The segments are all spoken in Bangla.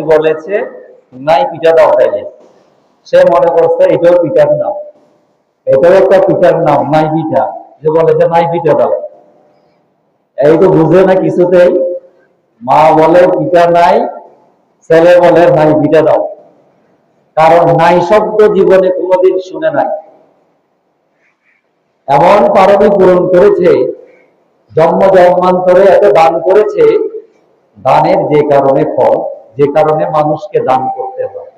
সভাপতি বলেছে? নাই পিঠা দাও তাইলে। সে মনে করছে, এটাও পিঠার নাম। এটাও একটা পিঠার নাম, নাই পিঠা। যে বলে যে নাই পিঠা দাও। এই তো বুঝে না কিছুতেই? মা বলে, পিঠা নাই। ছেলে বলে, নাই পিঠা দাও। কারণ নাই শব্দ জীবনে কোনোদিন শুনে নাই। এমন পারমি পূরণ করেছে, জন্ম জন্মান্তরে এত দান করেছে, দানের যে কারণে ফল যে কারণে মানুষকে দান করতে হয়।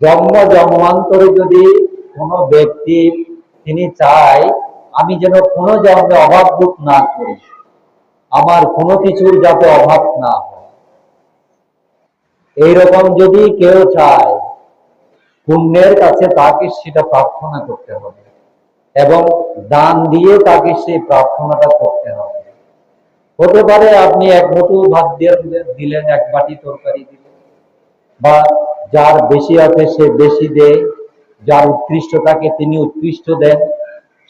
জন্ম জন্মান্তরে যদি কোনো ব্যক্তি তিনি চায়, আমি যেন কোনো জন্মে অভাব বোধ না করি, আমার কোনো কিছুর যাতে অভাব না এইরকম যদি কেউ চায়, পুণ্যের কাছে তাকে সেটা প্রার্থনা করতে হবে এবং দান দিয়ে তাকে সেই প্রার্থনাটা করতে হবে। হতে পারে আপনি এক মুঠো ভাত দিয়ে দিলেন এক বাটি তরকারি দিলেন। বা যার বেশি আছে সে বেশি দেয়, যার উৎকৃষ্ট থাকে তিনি উৎকৃষ্ট দেন।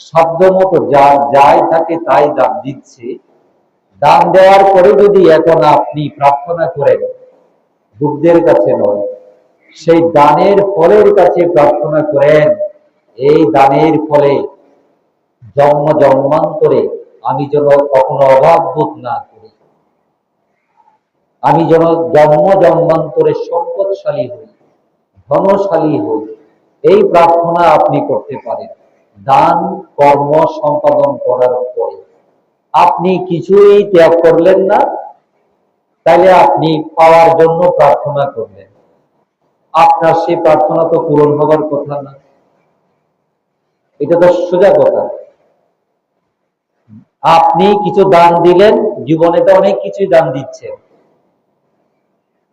শব্দ মতো যার যাই থাকে তাই দান দিচ্ছে। দান দেওয়ার পরে যদি এখন আপনি প্রার্থনা করেন দুঃখদের কাছে নয়, সেই দানের ফলের কাছে প্রার্থনা করেন, এই দানের ফলে জন্ম জন্মান্তরে আমি যেন কখনো অভাব বোধ না করি। আমি যেন জন্ম জন্মান্তরে সম্পদশালী হই, ধনশালী হই, এই প্রার্থনা আপনি করতে পারেন। দান, কর্ম সম্পাদন করার পরে আপনি কিছুই ত্যাগ করলেন না তাহলে আপনি পাওয়ার জন্য প্রার্থনা করলেন। আপনার সেই প্রার্থনা তো পূরণ হবার কথা না। এটা তো সোজা কথা। আপনি কিছু দান দিলেন, জীবনে তো অনেক কিছুই দান দিচ্ছেন।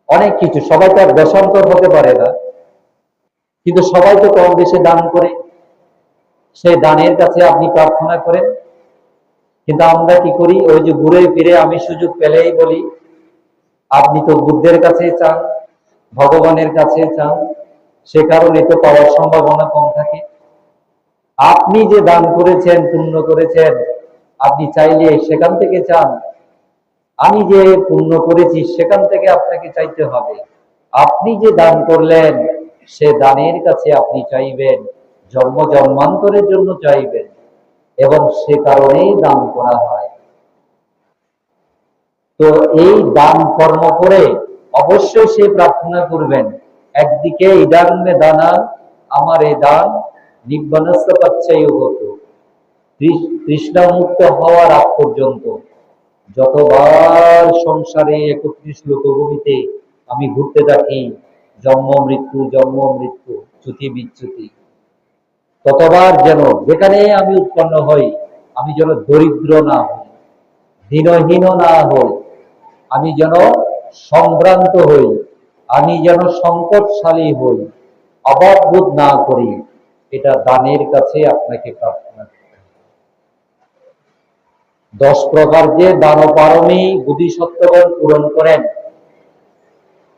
অনেক কিছু, সবাই তো আর দেশান্তর হতে পারে না। কিন্তু সবাই তো কম বেশি দান করে। সেই দানের কাছে আপনি প্রার্থনা করেন। কিন্তু আমরা কি করি? ওই যে ঘুরে ফিরে আমি সুযোগ পেলেই বলি, আপনি তো বুদ্ধের কাছে চান, ভগবানের কাছে চান, সে কারণে তো পাওয়ার সম্ভাবনা কম থাকে। আপনি যে দান করেছেন পূর্ণ করেছেন আপনি চাইলে সেখান থেকে চান। আমি যে পূর্ণ করেছি, সেখান থেকে আপনাকে চাইতে হবে। আপনি যে দান করলেন, সে দানের কাছে আপনি চাইবেন, জন্ম জন্মান্তরের জন্য চাইবেন, এবং সে কারণেই দান করা হয়। তো এই দান কর্ম করে অবশ্যই সে প্রার্থনা করবেন, একদিকে ইদান দানা আমার এই দান, নিব্বানস্য পাচ্ছাই হতো তৃষ্ণামুক্ত হওয়ার আগ পর্যন্ত যতবার সংসারে একত্রিশ লোকভূমিতে আমি ঘুরতে থাকি, জন্ম, মৃত্যু জন্ম, মৃত্যু, চ্যুতি, বিচ্যুতি, ততবার যেন যেখানে আমি উৎপন্ন হই, আমি যেন দরিদ্র না হই দীনহীন না হই, আমি যেন সম্ভ্রান্ত হই, আমি যেন সংকটশালী হই অভাববোধ না করি, এটা দানের কাছে আপনাকে প্রার্থনা। দশ প্রকার যে দানপারমী বুদ্ধিসত্ত্বগণ পূরণ করেন।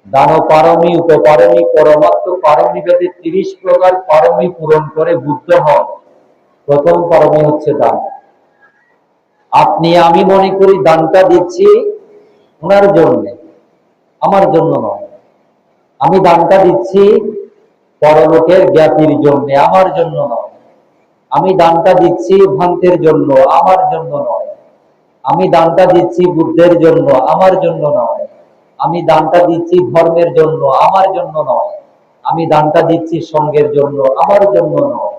দানপারমী, উপপারমী, পরমাত্ম পারমী ভেদে তিরিশ প্রকার পারমী পূরণ করে বুদ্ধ হন। প্রথম পারমী হচ্ছে দান। আপনি, আমি মনে করি দানটা দিচ্ছি ওনার জন্য, আমার জন্য নয়। আমি দানটা দিচ্ছি পরলোকের জ্ঞাতির জন্য, আমার জন্য নয়। আমি দানটা দিচ্ছি ভ্রান্তের জন্য, আমার জন্য নয়। আমি দানটা দিচ্ছি বুদ্ধের জন্য, আমার জন্য নয়। আমি দানটা দিচ্ছি ধর্মের জন্য, আমার জন্য নয়। আমি দানটা দিচ্ছি সঙ্গের জন্য, আমার জন্য নয়।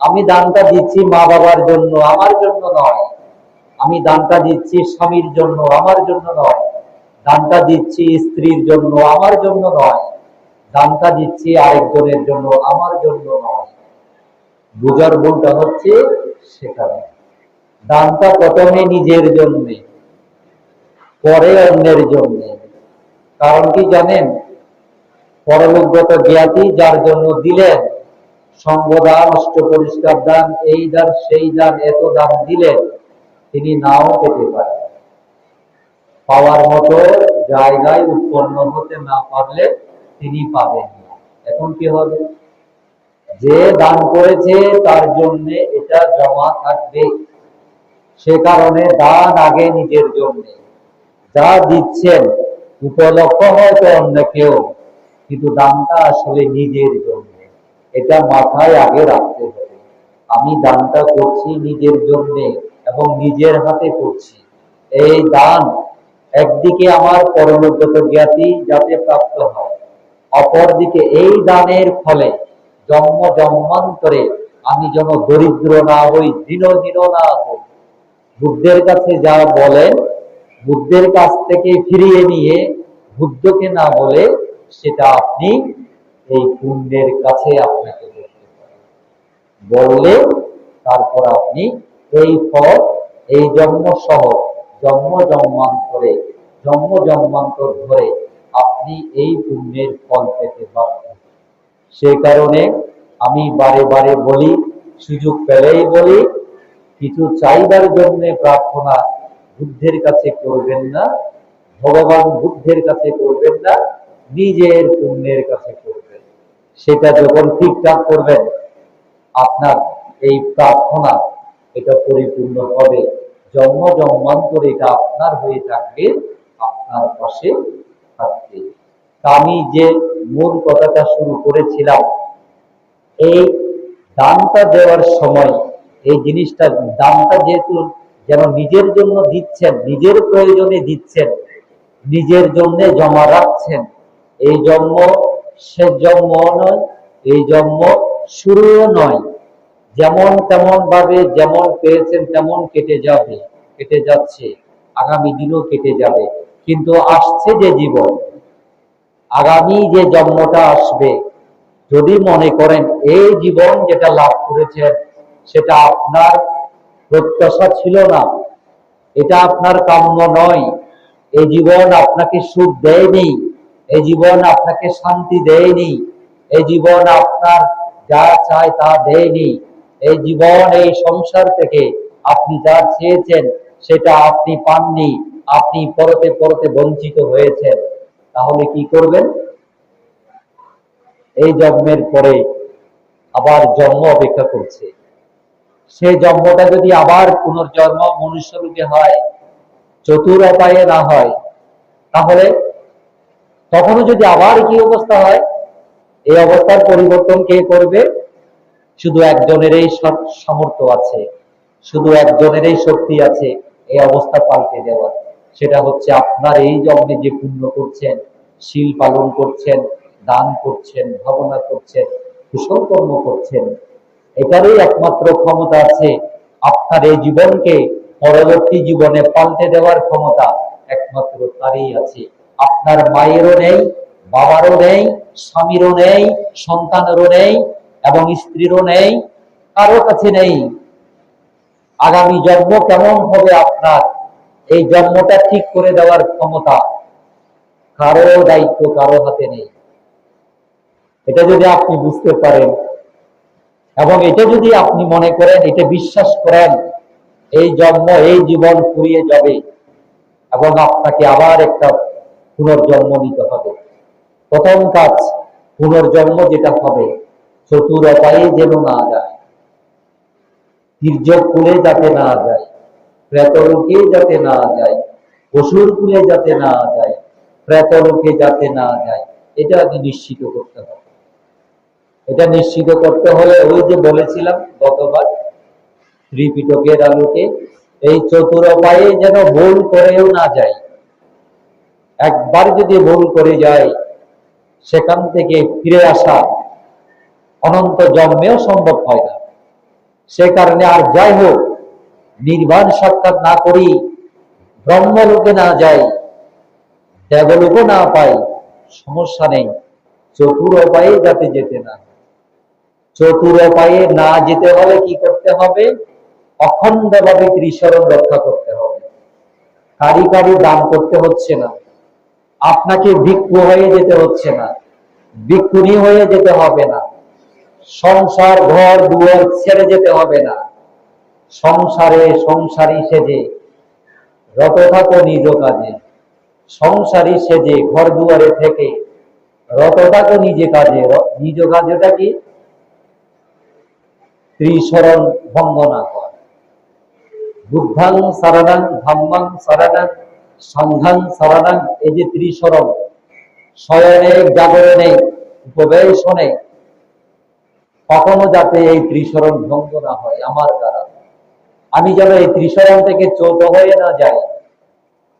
আমি দানটা দিচ্ছি মা বাবার জন্য, আমার জন্য নয়। আমি দানটা দিচ্ছি স্বামীর জন্য, আমার জন্য নয়। দানটা দিচ্ছি স্ত্রীর জন্য, আমার জন্য নয়। দানটা দিচ্ছি আরেকজনের জন্য, আমার জন্য নয়। বুঝার ভুলটা হচ্ছে সেখানে। দানটা প্রথমে নিজের জন্য, পরে অন্যের জন্য। কারণ কি জানেন? পরলোকগত জ্ঞাতি যার জন্য দিলেন সঙ্গদান অষ্ট পরিষ্কার দান, এই দান, সেই দান, এত দান দিলেন, তিনি নাও পেতে পারেন। পাওয়ার মতো জায়গায় উৎপন্ন হতে না পারলে তিনি পাবেন না। এখন কি হবে? যে দান করেছে, তার জন্য এটা জমা থাকবে। সে কারণে দান আগে নিজের জন্য। যা দিচ্ছেন, উপলক্ষ হয়তো অন্য কেউ, কিন্তু দানটা আসলে নিজের জন্য। এটা মাথায় আগে রাখতে হবে। আমি দানটা করছি নিজের জন্য এবং নিজের হাতে করছি। এই দান একদিকে আমার পরলোকগত জ্ঞাতি যাতে প্রাপ্ত হয়, অপরদিকে এই দানের ফলে জন্ম জন্মান্তরে আমি যেন দরিদ্র না হই দীনহীন না হই। বুদ্ধের কাছে যা বলেন বুদ্ধের কাছ থেকে ফিরিয়ে নিয়ে বুদ্ধকে না বলে সেটা আপনি এই পুণ্যের কাছে আপনাকে বলতে বললে তারপর আপনি এই ফল, এই জন্ম সহ জন্ম জন্মান্তরে, জন্ম জন্মান্তর ধরে আপনি এই পুণ্যের ফল পেতে পারবেন সে কারণে আমি বারে বারে বলি, সুযোগ পেলেই বলি কিছু চাইবার জন্য প্রার্থনা বুদ্ধের কাছে করবেন না, ভগবান বুদ্ধের কাছে করবেন না, নিজের পুণ্যের কাছে করবেন। সেটা যখন ঠিকঠাক করবেন, আপনার এই প্রার্থনা এটা পরিপূর্ণ হবে। জন্ম জন্মান্তর এটা আপনার হয়ে থাকবে, আপনার পাশে থাকবে। আমি যে মূল কথাটা শুরু করেছিলাম, এই দানটা দেওয়ার সময় এই জিনিসটা দানটা যেহেতু যেন নিজের জন্য দিচ্ছেন, নিজের প্রয়োজনে দিচ্ছেন, নিজের জন্য জমা রাখছেন, এই জন্ম সে জন্ম নয়, এই জন্ম শুরুও নয়। যেমন তেমন ভাবে যেমন পেয়েছেন তেমন কেটে যাবে, কেটে যাচ্ছে, আগামী দিনও কেটে যাবে। কিন্তু আসছে যে জীবন, আগামী যে জন্মটা আসবে, যদি মনে করেন এই জীবন যেটা লাভ করেছেন সেটা আপনার প্রত্যাশা ছিল না। এটা আপনার কাম্য নয়। এই জীবন আপনাকে সুখ দেয়নি। এই জীবন আপনাকে শান্তি দেয়নি। এই জীবন আপনার যা চায় তা দেয়নি। এই জীবন, এই সংসার থেকে আপনি যা চেয়েছেন, সেটা আপনি পাননি। আপনি পরতে পরতে বঞ্চিত হয়েছেন। তাহলে কি করবেন? এই জন্মের পরে আবার জন্ম অপেক্ষা করছে। সেই জন্মটা যদি আবার পুনর্জন্ম মনুষ্য রূপে হয়, চতুর উপায়ে না হয়, তাহলে তখনও যদি আবার কি অবস্থা হয়, এই অবস্থার পরিবর্তন কে করবে? শুধু একজনেরই সম- সামর্থ্য আছে, শুধু একজনেরই শক্তি আছে, এই অবস্থা পাল্টে দেওয়ার সেটা হচ্ছে আপনার এই জন্মে যে পুণ্য করছেন, শীল পালন করছেন, দান করছেন, ভাবনা করছেন, কুশল কর্ম করছেন এটারই একমাত্র ক্ষমতা আছে আপনার এই জীবনকে পরবর্তী জীবনে পাল্টে দেওয়ার ক্ষমতা। একমাত্র তারই আছে। আপনার মায়েরও নেই, বাবারও নেই, স্বামীরও নেই, সন্তানেরও নেই এবং স্ত্রীরও নেই, কারও কাছে নেই। আগামী জন্ম কেমন হবে আপনার? এই জন্মটা ঠিক করে দেওয়ার ক্ষমতা কারও দায়িত্ব কারও হাতে নেই। এটা যদি আপনি বুঝতে পারেন এবং এটা যদি আপনি মনে করেন, এটা বিশ্বাস করেন, এই জন্ম, এই জীবন ফুরিয়ে যাবে এবং আপনাকে আবার একটা পুনর্জন্ম নিতে হবে। প্রথম কাজ, পুনর্জন্ম যেটা হবে, চতুর যেন না যায়, তির্যক কুলে যাতে না যায় প্রেতলোকে যাতে না যায় পশুর কুলে যাতে না যায় প্রেতলোকে যাতে না যায়, এটা আগে নিশ্চিত করতে হবে। এটা নিশ্চিত করতে হলে ওই যে বলেছিলাম গতবার ত্রিপিটকের আলোকে, এই চতুর উপায়ে যেন ভুল করেও না যায়। একবার যদি ভুল করে যায়, সেখান থেকে ফিরে আসা অনন্ত জন্মেও সম্ভব হয় না। সে কারণে আর যাই হোক, নির্বাণ সাক্ষাৎ না করি, ব্রহ্মলোকে না যাই, দেবলোকও না পাই, সমস্যা নেই। চতুর উপায়ে যাতে যেতে না হয়। চতুর উপায়ে না যেতে হলে কি করতে হবে? অখণ্ডভাবে ত্রিশরণ রক্ষা করতে হবে। কারি কারি দান করতে হচ্ছে না। আপনাকে ভিক্ষু হয়ে যেতে হচ্ছে না। ভিক্ষুণী হয়ে যেতে হবে না। সংসার, ঘর, দুয়ার ছেড়ে যেতে হবে না। সংসারে সংসারী সেজে। রত থাকো নিজ কাজে। সংসারী সেজে, ঘর দুয়ারে থেকে। রত থাকো নিজে কাজে। নিজ কাজটা কি? ত্রিশরণ ভঙ্গ না কর। বুদ্ধাং শরণং ধম্মং শরণং সন্ধান সারানাং এই যে ত্রিশরণ, শয়নে, জাগরণে, উপবেশনে, কখনো যাতে এই ত্রিশরণ ভঙ্গ না হয় আমার দ্বারা। আমি যেন এই ত্রিশরণ থেকে চৌত হয়ে না যাই।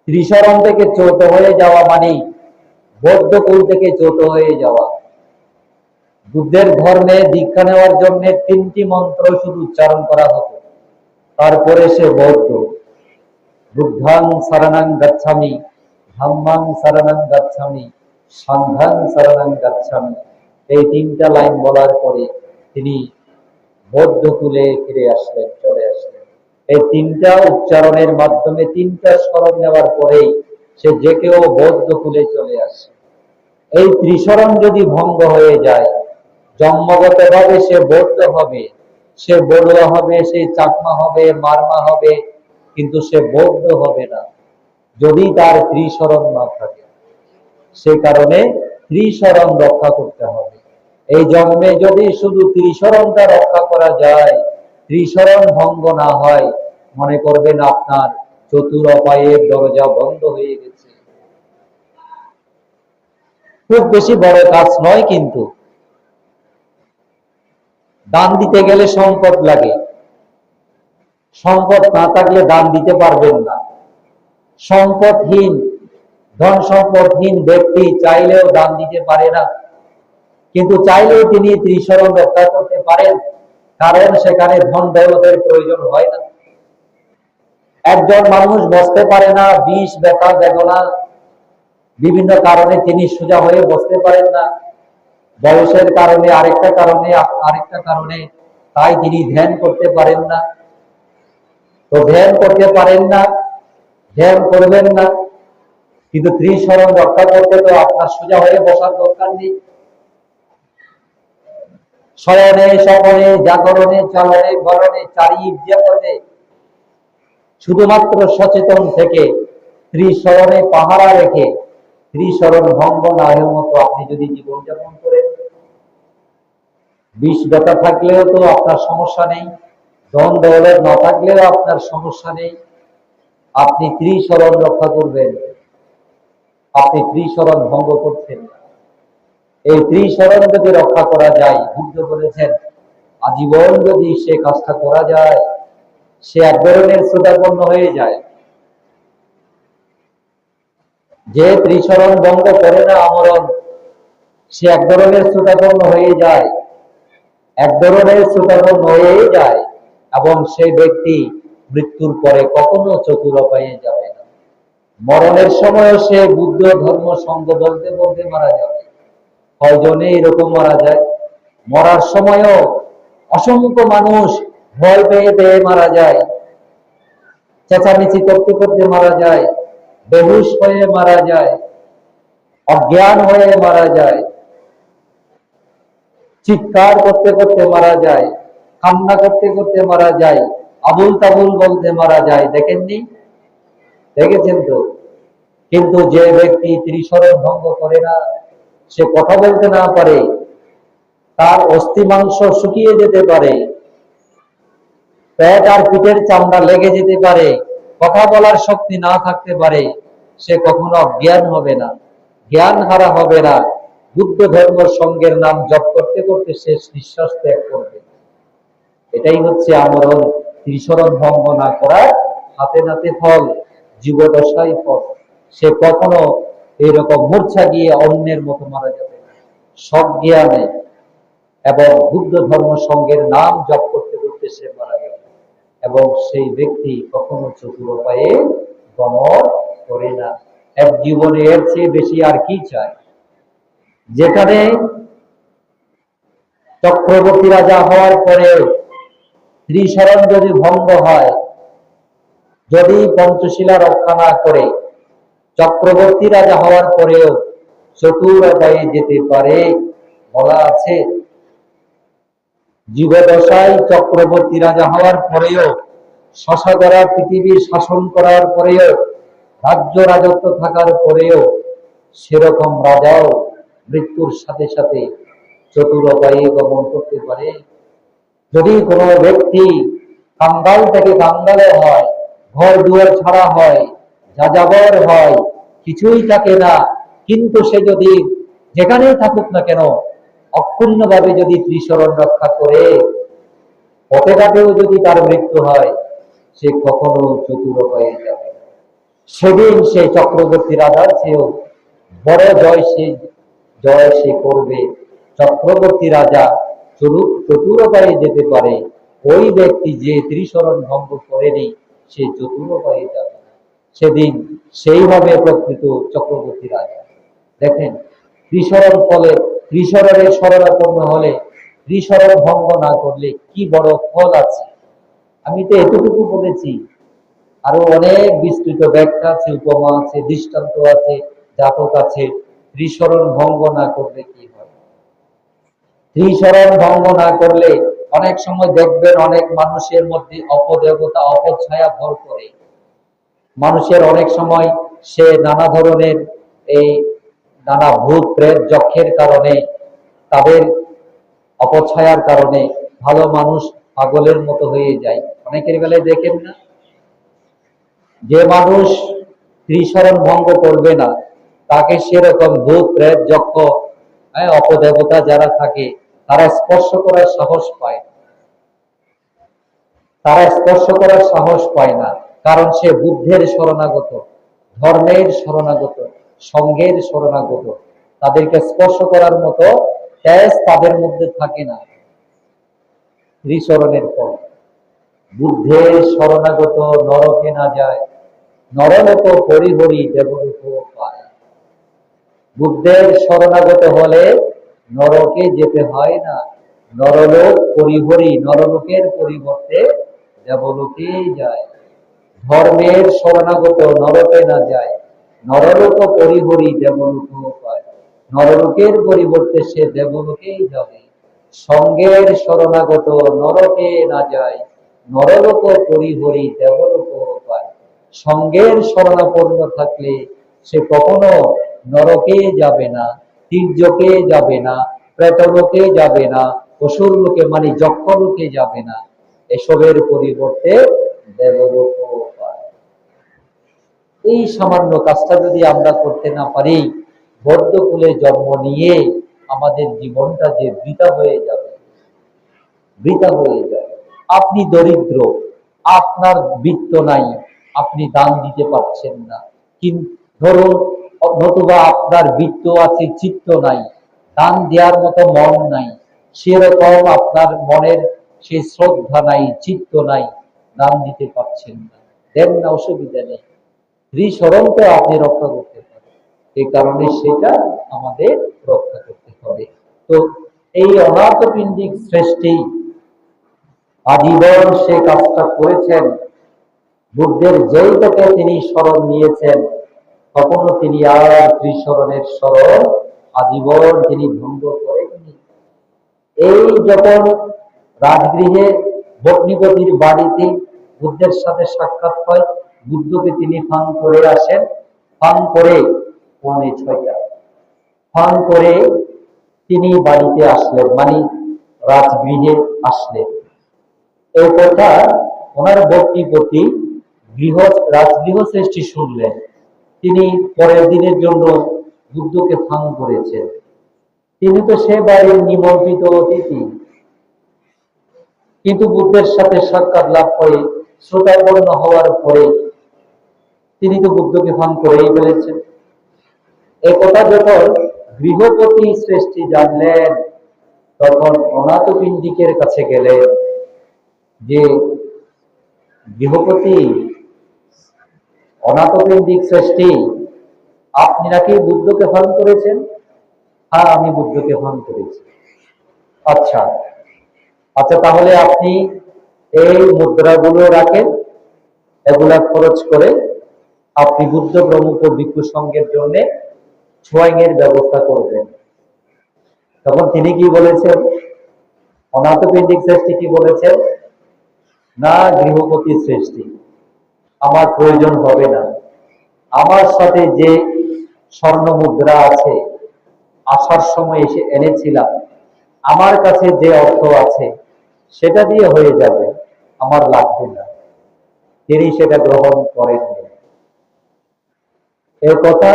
ত্রিশরণ থেকে চৌত হয়ে যাওয়া মানেই বৌদ্ধ কুল থেকে চৌত হয়ে যাওয়া। বুদ্ধের ধর্মে দীক্ষা নেওয়ার জন্য তিনটি মন্ত্র শুধু উচ্চারণ করা হতো। তারপরে সে বৌদ্ধ। বুদ্ধাং শরণং গচ্ছামি ধম্মাং শরণং গচ্ছামি সংঘাং শরণং গচ্ছামি। এই তিনটা লাইন বলার পরে তিনি বৌদ্ধ কুলে ফিরে আসলেন, চলে আসলেন। এই তিনটা উচ্চারণের মাধ্যমে তিনটা স্মরণ নেওয়ার পরেই সে যে কেউ বৌদ্ধ কুলে চলে আসে। এই ত্রিশরণ যদি ভঙ্গ হয়ে যায় জন্মগত ভাবে সে বৌদ্ধ হবে, সে বড়ুয়া হবে, সে চাকমা হবে, মারমা হবে, কিন্তু সে বৌদ্ধ হবে না। যদি তার ত্রিশরণ না থাকে, সে কারণে ত্রিশরণ রক্ষা করতে হবে। এই জন্মে যদি শুধু ত্রিশরণটা রক্ষা করা যায়, ত্রিশরণ ভঙ্গ না হয়, মনে করবেন আপনার চতুর অপায়ের দরজা বন্ধ হয়ে গেছে। খুব বেশি বড় কাজ নয় কিন্তু দান দিতে গেলে সম্পদ লাগে। সম্পদ না থাকলে দান দিতে পারবেন না। সম্পদহীন, ধন সম্পদহীন ব্যক্তি চাইলেও দান দিতে পারে না। কিন্তু চাইলেও তিনি ত্রিশরণ রক্ষা করতে পারেন, কারণ সেখানে ধন দৌলতের প্রয়োজন হয় না। একজন মানুষ বসতে পারে না, বিষ, ব্যথা, বেদনা, বিভিন্ন কারণে তিনি সোজা হয়ে বসতে পারেন না। বয়সের কারণে, আরেকটা কারণে আরেকটা কারণে, তাই তিনি ধ্যান করতে পারেন না। তো ধ্যান করতে পারেন না, ধ্যান করবেন না। কিন্তু ত্রিশরণ রক্ষা করতে তো আপনার সোজা হয়ে বসার দরকার নেই। শয়নে, স্বপনে, জাগরণে, চলনে বরণে চারি শুধুমাত্র সচেতন থেকে ত্রিশরণে পাহারা রেখে, ত্রিশরণ ভঙ্গ না মতো আপনি যদি জীবনযাপন করেন বিষ ব্যথা থাকলেও তো আপনার সমস্যা নেই। ধন দৌলত না থাকলেও আপনার সমস্যা নেই। আপনি ত্রিশরণ রক্ষা করবেন। আপনি ত্রিশরণ ভঙ্গ করছেন। এই ত্রিশরণ যদি রক্ষা করা যায় বুদ্ধ বলেছেন আজীবন যদি সে কাজটা করা যায়, সে এক ধরনের শ্রোতাপন্ন হয়ে যায়। যে ত্রিশরণ ভঙ্গ করে না আমরণ, সে এক ধরনের শ্রোতাপন্ন হয়ে যায়। এক ধরনের শ্রোতাপন্ন হয়ে যায় এবং সেই ব্যক্তি মৃত্যুর পরে কখনো চতুর পাইয়ে যাবে না। মরণের সময় সে বুদ্ধ ধর্ম সঙ্গ বলতে বলতে মারা যাবে। কয়জনে এরকম মারা যায়? মরার সময়ও অসংখ্য মানুষ ভয় পেয়ে পেয়ে মারা যায়। চেঁচামেচি করতে করতে মারা যায়। বেহুশ হয়ে মারা যায়। অজ্ঞান হয়ে মারা যায়। চিৎকার করতে করতে মারা যায়, কান্না করতে করতে মারা যায় আবুল তাবুল বলতে মারা যায়। দেখেননি? দেখেছেন তো? কিন্তু যে ব্যক্তি ত্রিশরণ ভঙ্গ করে না, সে কথা বলতে না পারে, তার অস্থি মাংস শুকিয়ে যেতে পারে, পেট আর পিঠের চামড়া লেগে যেতে পারে, কথা বলার শক্তি না থাকতে পারে, সে কখনো জ্ঞান হবে না। জ্ঞান হারা হবে না। বুদ্ধ ধর্ম সঙ্গের নাম জপ করতে সে নিঃশ্বাস ত্যাগ করবে। এটাই হচ্ছে আমরণ। ত্রিশরণ ভঙ্গ না করার হাতে নাতে ফল জীবদশাই ফল। সে কখনো এইরকম মূর্ছা গিয়ে অন্যের মতো মারা যাবে সব জ্ঞানে এবং বুদ্ধ ধর্ম সঙ্গের নাম জপ করতে করতে সে মারা যাবে এবং সেই ব্যক্তি কখনো চতুর উপায়ে গমন করে না। এক জীবনে এর চেয়ে বেশি আর কি চায়? যেখানে চক্রবর্তী রাজা হওয়ার পরেও ত্রিশরণ যদি ভঙ্গ হয়, যদি পঞ্চশিলা রক্ষা না করে, চক্রবর্তী রাজা হওয়ার পরেও চতুর উপায়ে যেতে পারে বলা আছে। জীবদশায় চক্রবর্তী রাজা হওয়ার পরেও শশাগরা পৃথিবী শাসন করার পরেও, রাজ্য রাজত্ব থাকার পরেও, সেরকম রাজাও মৃত্যুর সাথে সাথে চতুর উপায়ে গমন করতে পারে। যদি কোনো ব্যক্তি কাঙ্গাল থেকে কাঙ্গালে হয়, ঘর দুয়ার ছাড়া হয়, যাযাবর হয়, কিছুই থাকে না, কিন্তু সে যদি যেখানেই থাকুক না কেন অক্ষুণ্ণ ভাবে যদি ত্রিশরণ রক্ষা করে, পথে ঘাটেও যদি তার মৃত্যু হয়, সে কখনো চতুর হয়ে যাবে সেদিন সে চক্রবর্তী রাজার চেয়েও বড় জয় সে জয় সে করবে। চক্রবর্তী রাজা চরু- চতুর উপায়ে যেতে পারে। ওই ব্যক্তি যে ত্রিশরণ ভঙ্গ করেনি, সে চতুর উপায়ে যাবে। সেদিন সেইভাবে প্রকৃত চক্রবর্তী রাজা। দেখেন, ত্রিশরণ ফলে, ত্রিশরণের শরণাপন্ন হলে, ত্রিশরণ ভঙ্গ না করলে কি বড় ফল আছে? আমি তো এতটুকু বলেছি। আরও অনেক বিস্তৃত ব্যাখ্যা আছে, উপমা আছে, দৃষ্টান্ত আছে, জাতক আছে। ত্রিশরণ ভঙ্গ না করলে কি হয়? ত্রিশরণ ভঙ্গ না করলে অনেক সময় দেখবেন অনেক মানুষের মধ্যে অপদেবতা অপছায়া ভর করে। মানুষের অনেক সময় সে নানা ধরনের এই নানা ভূত প্রেত যক্ষের কারণে তাদের অপছায়ার কারণে ভালো মানুষ পাগলের মতো হয়ে যায়। অনেকের বেলায় দেখেন না? যে মানুষ ত্রিশরণ ভঙ্গ করবে না তাকে সেরকম ভূত প্রেত যক্ষ হ্যাঁ, অপদেবতা যারা থাকে তারা স্পর্শ করার সাহস পায় তারা স্পর্শ করার সাহস পায় না, কারণ সে বুদ্ধের শরণাগত, ধর্মের শরণাগত, সঙ্গের শরণাগত। তাদেরকে স্পর্শ করার মতো তেজ তাদের মধ্যে থাকে না। ত্রিশরণের পর বুদ্ধের শরণাগত নরকে না যায় নরলোক পরিহরি দেবলোক পায়। বুদ্ধের শরণাগত হলে নরকে যেতে হয় না। নরলোক পরিহরি নরলোকের পরিবর্তে দেবলোকে যায়। ধর্মের শরণাগত নরকে না যায়। নরলোক পরিহরি দেবলোক পায়। নরলোকের পরিবর্তে সে দেবলোকেই যাবে। সঙ্গের শরণাগত নরকে না যায়। নরলোক পরিহরি দেবলোক পায়। সঙ্গের শরণাপন্ন থাকলে সে কখনো নরকে যাবে না। তীর্যকে যাবে না, প্রেতলোকে যাবে না, অসুর লোকে মানে যক্ষ লোকে যাবে না। এসবের পরিবর্তে দেবলোক এই সামান্য কাজটা যদি আমরা করতে না পারি বদ্ধকুলে জন্ম নিয়ে আমাদের জীবনটা যে বৃথা হয়ে যাবে, বৃথা হয়ে যাবে। আপনি দরিদ্র, আপনার বৃত্ত নাই, আপনি দান দিতে পারছেন না। কিন্তু ধরুন নতুবা আপনার বৃত্ত আছে, চিত্ত নাই, দান দেওয়ার মতো মন নাই, সেরকম আপনার মনের সে শ্রদ্ধা নাই, চিত্ত নাই, দান দিতে পারছেন না। দেন না, অসুবিধা নেই। ত্রিশরণ তো আপনি রক্ষা করতে পারেন। এই কারণে সেটা আমাদের রক্ষা করতে হবে। তো এই অনাথপিণ্ডিক সৃষ্টি আজীবন সে কাজটা করেছেন। বুদ্ধের যেই তিনি স্মরণ নিয়েছেন। কখনো তিনি আর ত্রিস্মরণের স্মরণ আজীবন তিনি ভঙ্গ করেননি। এই যখন রাজগৃহে ভগ্নিপতির বাড়িতে বুদ্ধের সাথে সাক্ষাৎ হয়, বুদ্ধকে তিনি ফান করে আসেন। ফান করে পৌনে ছয়টা ফান করে তিনি বাড়িতে আসলেন মানে রাজগৃহে আসলেন। এই কথা ওনার ভক্তিপতি গৃহ রাজগৃহ সৃষ্টি শুনলেন। তিনি পরের দিনের জন্য বুদ্ধকে ফান করেছেন। তিনি তো সে বাড়ির নিমন্ত্রিত অতিথি। কিন্তু বুদ্ধের সাথে সাক্ষাৎ লাভ করে শ্রোতাপন্ন হওয়ার পরে তিনি তো বুদ্ধকে ফান করেই ফেলেছেন। এ কথা যখন গৃহপতি শ্রেষ্ঠী জানলেন, তখন অনাথপিণ্ডিকের কাছে গেলেন যে, গৃহপতি অনাথপিণ্ডিক সৃষ্টি। আপনি নাকি বুদ্ধকে ফান করেছেন? হ্যাঁ আমি বুদ্ধকে ফান করেছি। আচ্ছা। আচ্ছা তাহলে আপনি এই মুদ্রাগুলো রাখেন, এগুলা খরচ করে আপনি বুদ্ধ প্রমুখ ভিক্ষু সঙ্গের জন্য ছোয়াইং এর ব্যবস্থা করবেন। তখন তিনি কি বলেছেন? অনাথপিণ্ডিক সৃষ্টি কি বলেছেন? না গৃহপতি শ্রেষ্ঠী আমার প্রয়োজন হবে না। আমার সাথে যে স্বর্ণ মুদ্রা আছে, আসার সময় এসে এনেছিলাম, আমার কাছে যে অর্থ আছে, সেটা দিয়ে হয়ে যাবে, আমার লাগবে না। তিনি সেটা গ্রহণ করেননি এ কথা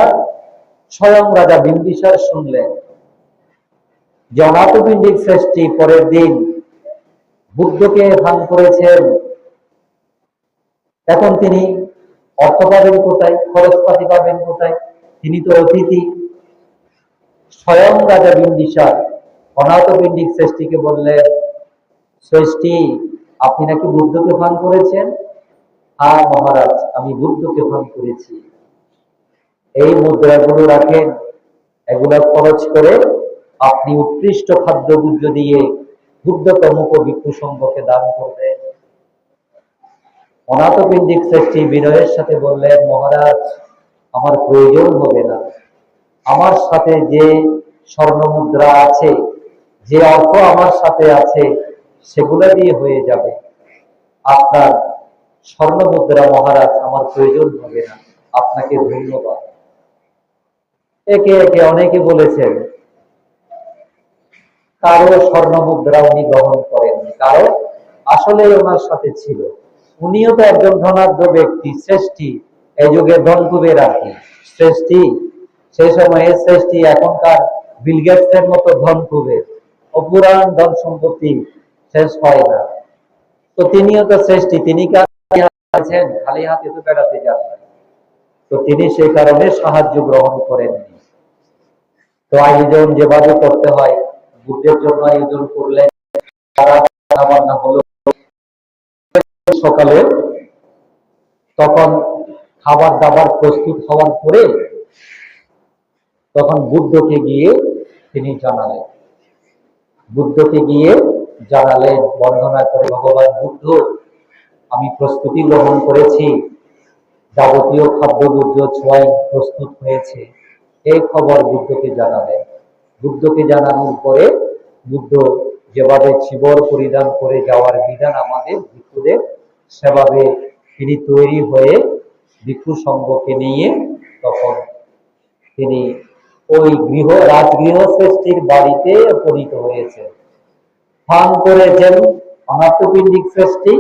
স্বয়ং রাজা বিম্বিসার শুনলেন। অনাথপিণ্ডিক শ্রেষ্ঠী পরের দিন বুদ্ধকে ভান করেছেন। এখন তিনি অর্থ পাবেন কোথায়? খরচপাতি পাবেন কোথায়? তিনি তো অতিথি। স্বয়ং রাজা বিম্বিসার অনাথপিণ্ডিক শ্রেষ্ঠীকে বললেন, শ্রেষ্ঠী, আপনি নাকি বুদ্ধকে ভান করেছেন? হ্যাঁ মহারাজ, আমি বুদ্ধকে ভান করেছি। এই মুদ্রাগুলো রাখেন, এগুলা খরচ করে আপনি উৎকৃষ্ট খাদ্য গুজ্জ দিয়ে বুদ্ধ প্রমুখ ভিক্ষু সংঘকে দান করবেন। অনাথপিণ্ডিক শ্রেষ্ঠী বিনয়ের সাথে বললেন, মহারাজ, আমার প্রয়োজন হবে না। আমার সাথে যে স্বর্ণ মুদ্রা আছে, যে অর্থ আমার সাথে আছে, সেগুলা দিয়ে হয়ে যাবে। আপনার স্বর্ণ মুদ্রা মহারাজ, আমার প্রয়োজন হবে না। আপনাকে ধন্যবাদ। একে একে অনেকে বলেছেন, কারও স্বর্ণ মুদ্রা উনি গ্রহণ করেননি। কারও আসলে ওনার সাথে ছিল। উনিও তো একজন ধনাঢ্য ব্যক্তি, শ্রেষ্ঠী। এই যুগে ধন কুবের আর কি শ্রেষ্ঠী, সেই সময়ে শ্রেষ্ঠী এখনকার বিলগেটসের মতো ধন কুবের। অপুরাণ ধন সম্পত্তি শেষ হয় না। তো তিনিও তো শ্রেষ্ঠী, তিনি আছেন? খালি হাতে তো বেড়াতে যান তো তিনি সেই কারণে সাহায্য গ্রহণ করেননি। তো আয়োজন যেভাবে করতে হয়, বুদ্ধের জন্য আয়োজন করলেন তারা হলো সকালে তখন খাবার দাবার প্রস্তুত হওয়ার পরে তখন বুদ্ধকে গিয়ে তিনি জানালেন। বুদ্ধকে গিয়ে জানালেন, বর্ণনা করে ভগবান বুদ্ধ, আমি প্রস্তুতি গ্রহণ করেছি, যাবতীয় খাদ্যগুজ্জ ছোঁয়াই প্রস্তুত হয়েছে। এই খবর বুদ্ধকে জানালেন। বুদ্ধকে জানানোর পরে বুদ্ধ যেভাবে চিবর পরিধান করে যাওয়ার বিধান আমাদের ভিক্ষুদের সেভাবে তিনি তৈরি হয়ে ভিক্ষু সংঘকে নিয়ে তখন তিনি ওই গৃহ রাজগৃহ শ্রেষ্ঠীর বাড়িতে উপনীত হয়েছে স্থান করেছেন অনাথপিণ্ডিক শ্রেষ্ঠী